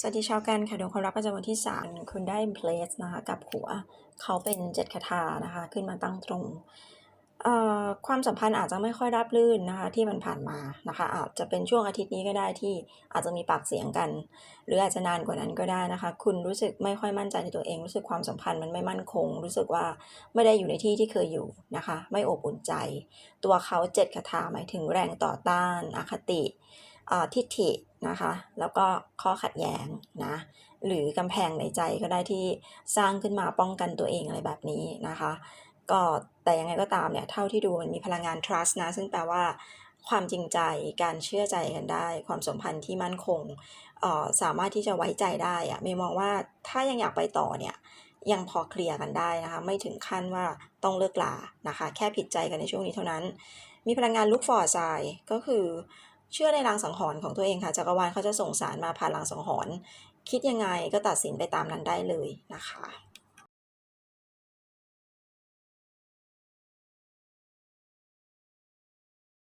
สวัสดีชาวกันค่ะดวงความรักประจำวันที่สามคุณได้ place นะคะกับหัวเขาเป็นเจ็ดคาถานะคะ ขึ้นมาตั้งตรงความสัมพันธ์อาจจะไม่ค่อยราบรื่นนะคะที่มันผ่านมานะคะ อาจจะเป็นช่วงอาทิตย์นี้ก็ได้ที่อาจจะมีปากเสียงกัน หรืออาจจะนานกว่านั้นก็ได้นะคะ คุณรู้สึกไม่ค่อยมั่นใจในตัวเอง รู้สึกความสัมพันธ์มันไม่มั่นคง รู้สึกว่าไม่ได้อยู่ในที่ที่เคยอยู่นะคะ ไม่อบอุ่นใจ ตัวเขาเจ็ดคาถาหมายถึงแรงต่อต้านอคติ ทิฏฐินะคะ แล้วก็ข้อขัดแย้งนะ หรือกำแพงในใจก็ได้ที่สร้างขึ้นมาป้องกันตัวเองอะไรแบบนี้นะคะ ก็แต่ยังไงก็ตามเนี่ย เท่าที่ดูมันมีพลังงาน trust นะ ซึ่งแปลว่าความจริงใจ การเชื่อใจกันได้ ความสัมพันธ์ที่มั่นคงอ่อสามารถที่จะไว้ใจได้อะเมย์มองว่าถ้ายังอยากไปต่อเนี่ยยังพอเคลียร์กันได้นะคะ ไม่ถึงขั้นว่าต้องเลิกลานะคะ แค่ผิดใจกันในช่วงนี้เท่านั้น มีพลังงานลุกฟอร์ไซก็คือ เชื่อในรางสังหรณ์ของตัวเองค่ะจักรวาลเขาจะส่งสารมาผ่านรางสังหรณ์คิดยังไงก็ตัดสินไปตามนั้นได้เลยนะคะ